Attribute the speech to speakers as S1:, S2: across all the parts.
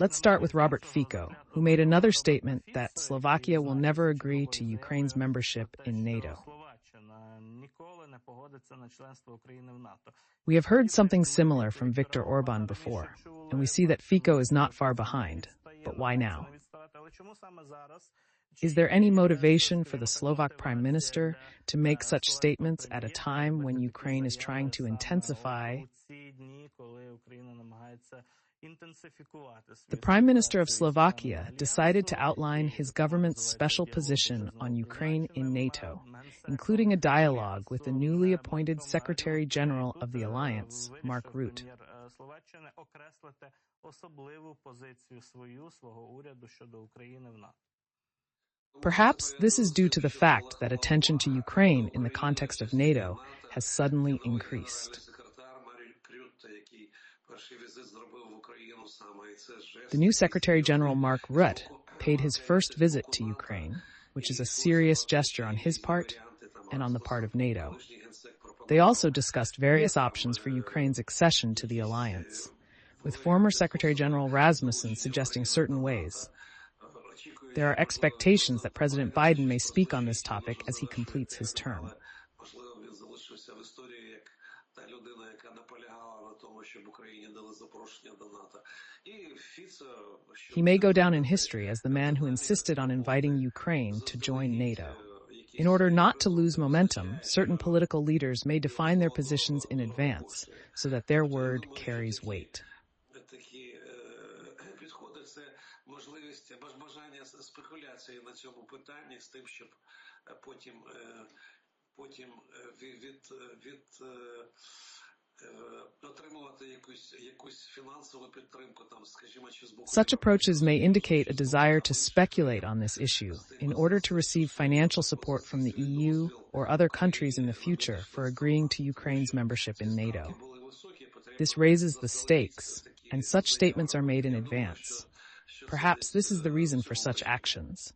S1: Let's start with Robert Fico, who made another statement that Slovakia will never agree to Ukraine's membership in NATO. We have heard something similar from Viktor Orban before, and we see that Fico is not far behind. But why now? Is there any motivation for the Slovak Prime Minister to make such statements at a time when Ukraine is trying to intensify the Prime Minister of Slovakia decided to outline his government's special position on Ukraine in NATO, including a dialogue with the newly appointed Secretary General of the alliance, Mark Rutte. Perhaps this is due to the fact that attention to Ukraine in the context of NATO has suddenly increased. The new Secretary General Mark Rutte paid his first visit to Ukraine, which is a serious gesture on his part and on the part of NATO. They also discussed various options for Ukraine's accession to the alliance, with former Secretary General Rasmussen suggesting certain ways. There are expectations that President Biden may speak on this topic as he completes his term. He may go down in history as the man who insisted on inviting Ukraine to join NATO. In order not to lose momentum, certain political leaders may define their positions in advance so that their word carries weight. Such approaches may indicate a desire to speculate on this issue in order to receive financial support from the EU or other countries in the future for agreeing to Ukraine's membership in NATO. This raises the stakes, and such statements are made in advance. Perhaps this is the reason for such actions.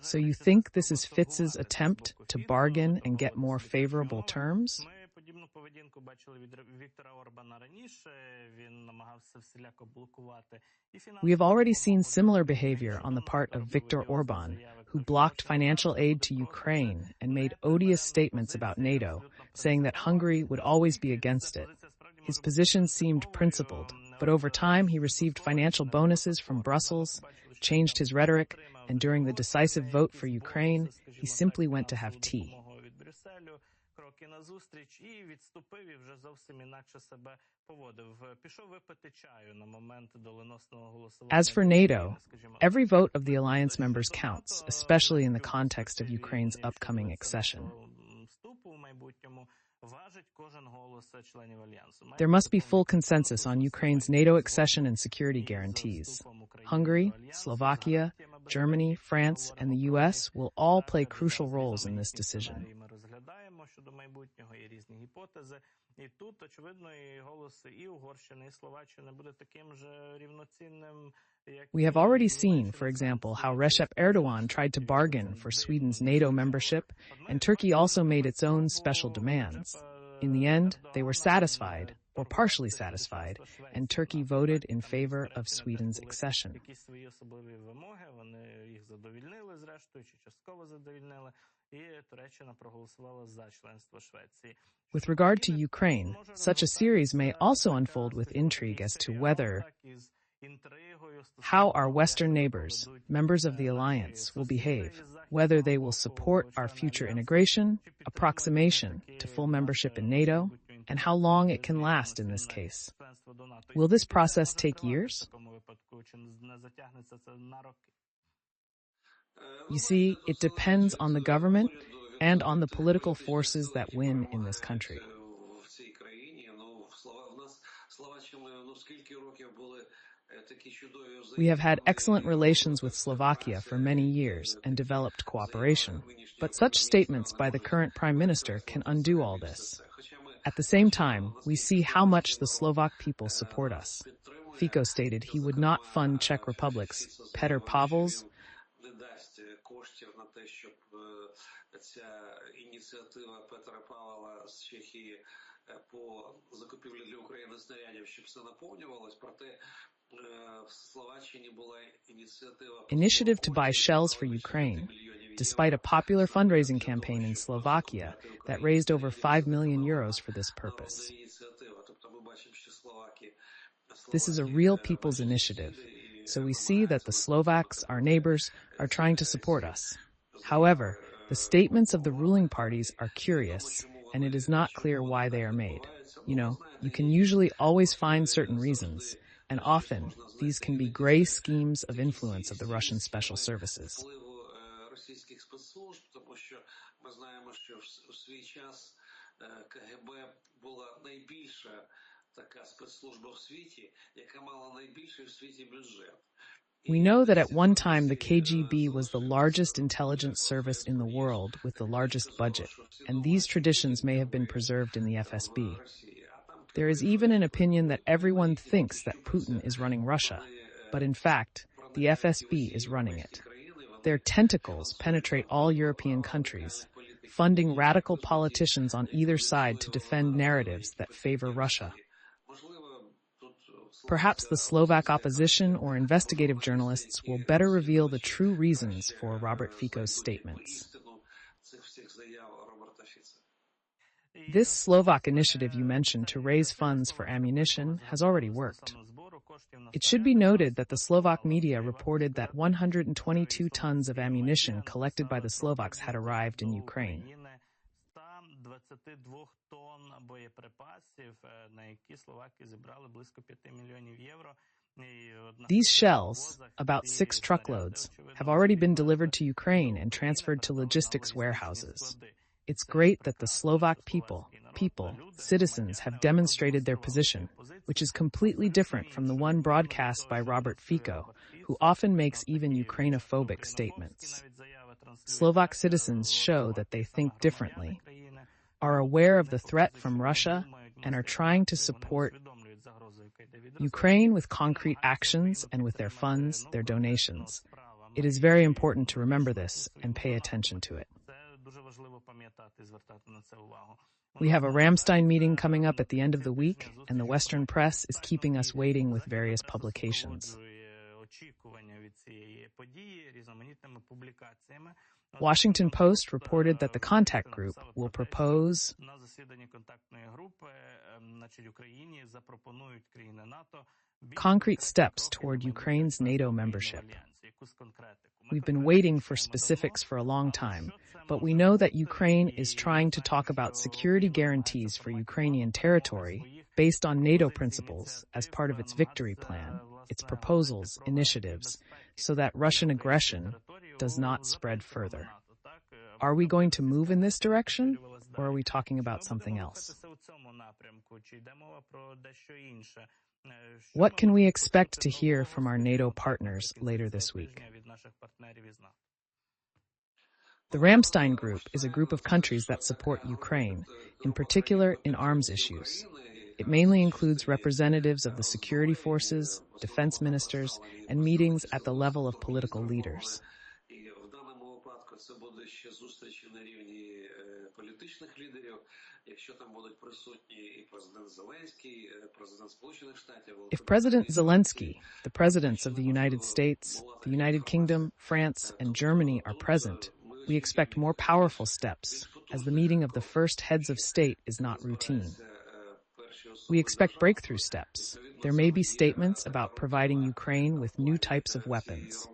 S1: So you think this is Fitz's attempt to bargain and get more favorable terms? поведінку бачили від Віктора Орбана раніше. Він намагався всіляко блокувати. We have already seen similar behavior on the part of Viktor Orban, who blocked financial aid to Ukraine and made odious statements about NATO, saying that Hungary would always be against it. His position seemed principled, but over time he received financial bonuses from Brussels, changed his rhetoric, and during the decisive vote for Ukraine, he simply went to have tea. As for NATO, every vote of the alliance members counts, especially in the context of Ukraine's upcoming accession. There must be full consensus on Ukraine's NATO accession and security guarantees. Hungary, Slovakia, Germany, France, and the US will all play crucial roles in this decision. І тут, очевидно, і голос і Угорщини, і Словаччини буде таким же рівноцінним, we have already seen, for example, how Recep Erdogan tried to bargain for Sweden's NATO membership, and Turkey also made its own special demands. In the end, they were satisfied, or partially satisfied, and Turkey voted in favor of Sweden's accession. With regard to Ukraine, such a series may also unfold with intrigue as to whether how our Western neighbors, members of the alliance, will behave, whether they will support our future integration, approximation to full membership in NATO, and how long it can last in this case. Will this process take years? You see, it depends on the government and on the political forces that win in this country. We have had excellent relations with Slovakia for many years and developed cooperation, but such statements by the current prime minister can undo all this. At the same time, we see how much the Slovak people support us. Fico stated he would not fund Czech Republic's Petr Pavel's ця ініціатива Петра Павла з Чехії по закупівлі для України снарядів, щоб все наповнювалось. Проте в Initiative to buy shells for Ukraine, despite a popular fundraising campaign in Slovakia that raised over 5 million euros for this purpose. This is a real people's initiative, so we see that the Slovaks, our neighbors, are trying to support us. However, the statements of the ruling parties are curious, and it is not clear why they are made. You know, you can usually always find certain reasons, and often these can be gray schemes of influence of the Russian special services. We know that at one time the KGB was the largest intelligence service in the world with the largest budget, and these traditions may have been preserved in the FSB. There is even an opinion that everyone thinks that Putin is running Russia, but in fact, the FSB is running it. Their tentacles penetrate all European countries, funding radical politicians on either side to defend narratives that favor Russia. Perhaps the Slovak opposition or investigative journalists will better reveal the true reasons for Robert Fico's statements. This Slovak initiative you mentioned to raise funds for ammunition has already worked. It should be noted that the Slovak media reported that 122 tons of ammunition collected by the Slovaks had arrived in Ukraine. These shells, about six truckloads, have already been delivered to Ukraine and transferred to logistics warehouses. It's great that the Slovak people, people, citizens have demonstrated their position, which is completely different from the one broadcast by Robert Fico, who often makes even Ukrainophobic statements. Slovak citizens show that they think differently, are aware of the threat from Russia, and are trying to support Ukraine with concrete actions and with their funds, their donations. It is very important to remember this and pay attention to it. We have a Ramstein meeting coming up at the end of the week, and the Western press is keeping us waiting with various publications. Washington Post reported that the contact group will propose concrete steps toward Ukraine's NATO membership. We've been waiting for specifics for a long time, but we know that Ukraine is trying to talk about security guarantees for Ukrainian territory based on NATO principles as part of its victory plan, its proposals, initiatives, so that Russian aggression does not spread further. Are we going to move in this direction, or are we talking about something else? What can we expect to hear from our NATO partners later this week? The Ramstein Group is a group of countries that support Ukraine, in particular in arms issues. It mainly includes representatives of the security forces, defense ministers, and meetings at the level of political leaders. If President Zelensky, the presidents of the United States, the United Kingdom, France, and Germany are present, we expect more powerful steps, as the meeting of the first heads of state is not routine. We expect breakthrough steps. There may be statements about providing Ukraine with new types of weapons.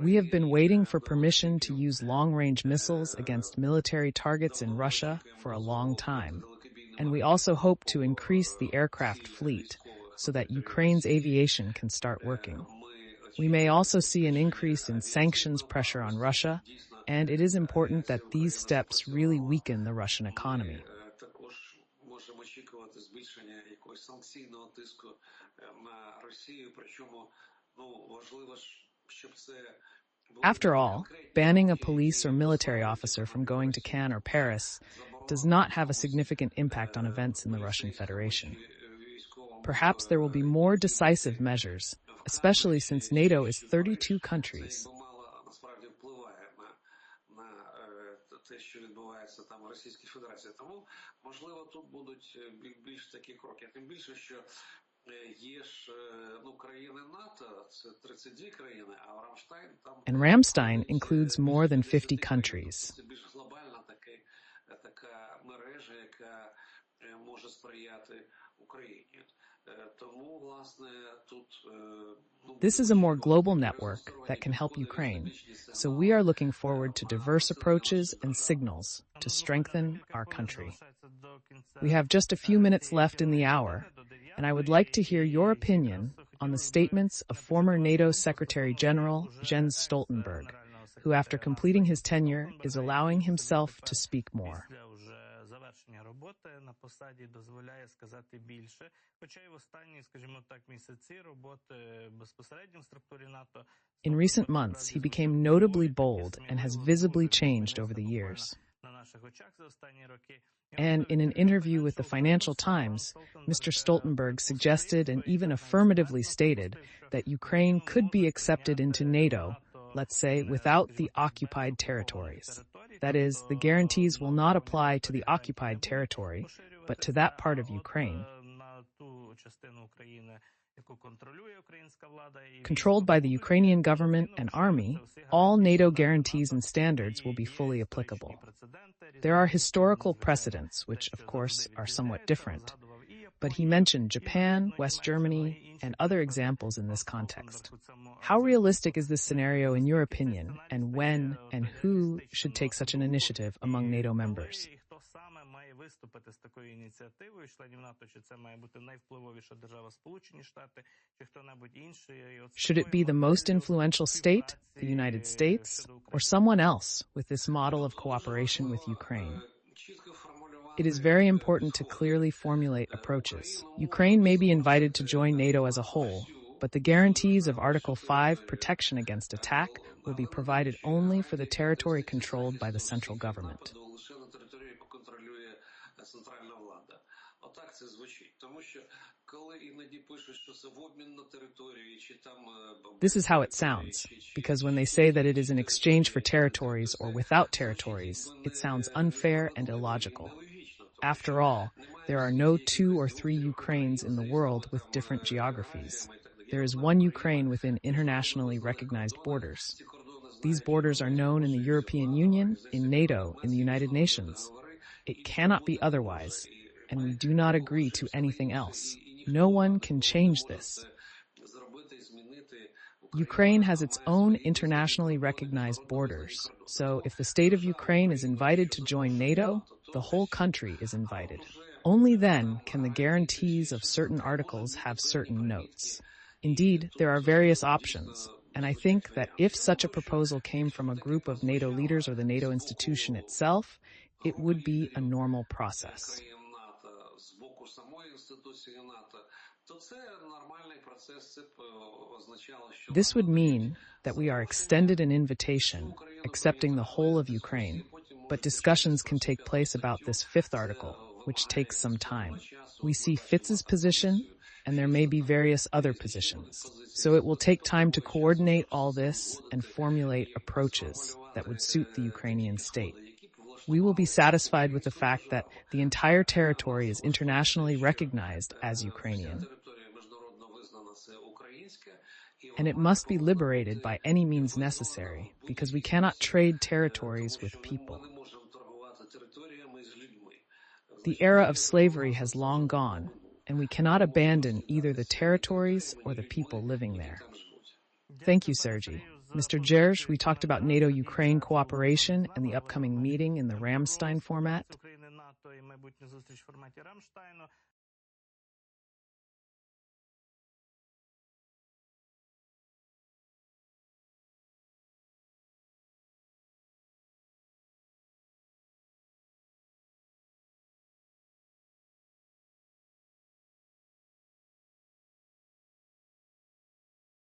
S1: We have been waiting for permission to use long-range missiles against military targets in Russia for a long time, and we also hope to increase the aircraft fleet so that Ukraine's aviation can start working. We may also see an increase in sanctions pressure on Russia, and it is important that these steps really weaken the Russian economy. After all, banning a police or military officer from going to Cannes or Paris does not have a significant impact on events in the Russian Federation. Perhaps there will be more decisive measures, especially since NATO is 32 countries.
S2: те, що відбувається там в Російській Федерації. Тому можливо тут будуть більш такі кроки. Тим більше, що є ж ну країни НАТО, це 32 країни, а в Рамштайн там
S1: And Ramstein includes more than 50 countries.
S2: Це більш глобальна така, така мережа, яка може сприяти Україні.
S1: This is a more global network that can help Ukraine, so we are looking forward to diverse approaches and signals to strengthen our country. We have just a few minutes left in the hour, and I would like to hear your opinion on the statements of former NATO Secretary General Jens Stoltenberg, who after completing his tenure is allowing himself to speak more
S3: завершення роботи на посаді дозволяє сказати більше. Хоча й в останні, скажімо так, місяці роботи безпосередньо в структурі НАТО.
S1: In recent months, he became notably bold and has visibly changed over the years.
S3: На наших очах за останні роки.
S1: And in an interview with the Financial Times, Mr. Stoltenberg suggested and even affirmatively stated that Ukraine could be accepted into NATO, let's say, without the occupied territories. That is, the guarantees will not apply to the occupied territory, but to that part of Ukraine. Controlled by the Ukrainian government and army, all NATO guarantees and standards will be fully applicable. There are historical precedents, which, of course, are somewhat different But he mentioned Japan, West Germany, and other examples in this context. How realistic is this scenario in your opinion, and when and who should take such an initiative among NATO members?
S3: Хто саме має виступити з такою ініціативою членів НАТО? Чи це має бути найвпливовіша держава Сполучені Штати, чи хто-небудь інший? І от
S1: Should it be the most influential state, the United States, or someone else with this model of cooperation with Ukraine?
S2: чітко формулювати
S1: It is very important to clearly formulate approaches. Ukraine may be invited to join NATO as a whole, but the guarantees of Article 5 protection against attack will be provided only for the territory controlled by the central government.
S2: нападу лише на територію, яку контролює е, центральна влада. Отак це звучить. Тому що коли іноді пишуть, що це в обмін на територію, чи там е,
S1: This is how it sounds, because when they say that it is in exchange for territories or without territories, it sounds unfair and illogical. After all, there are no two or three Ukraines in the world with different geographies. There is one Ukraine within internationally recognized borders. These borders are known in the European Union, in NATO, in the United Nations. It cannot be otherwise, and we do not agree to anything else. No one can change this. Ukraine has its own internationally recognized borders, so if the state of Ukraine is invited to join NATO, the whole country is invited. Only then can the guarantees of certain articles have certain notes. Indeed, there are various options, and I think that if such a proposal came from a group of NATO leaders or the NATO institution itself, it would be a normal process. This would mean that we are extended an invitation, accepting the whole of Ukraine, but discussions can take place about this fifth article, which takes some time. We see Fitz's position, and there may be various other positions. So it will take time to coordinate all this and formulate approaches that would suit the Ukrainian state. We will be satisfied with the fact that the entire territory is internationally recognized as Ukrainian, and it must be liberated by any means necessary, because we cannot trade territories with people. The era of slavery has long gone, and we cannot abandon either the territories or the people living there. Thank you, Sergey. Mr. Jersh, we talked about NATO-Ukraine cooperation and the upcoming meeting in the Ramstein format.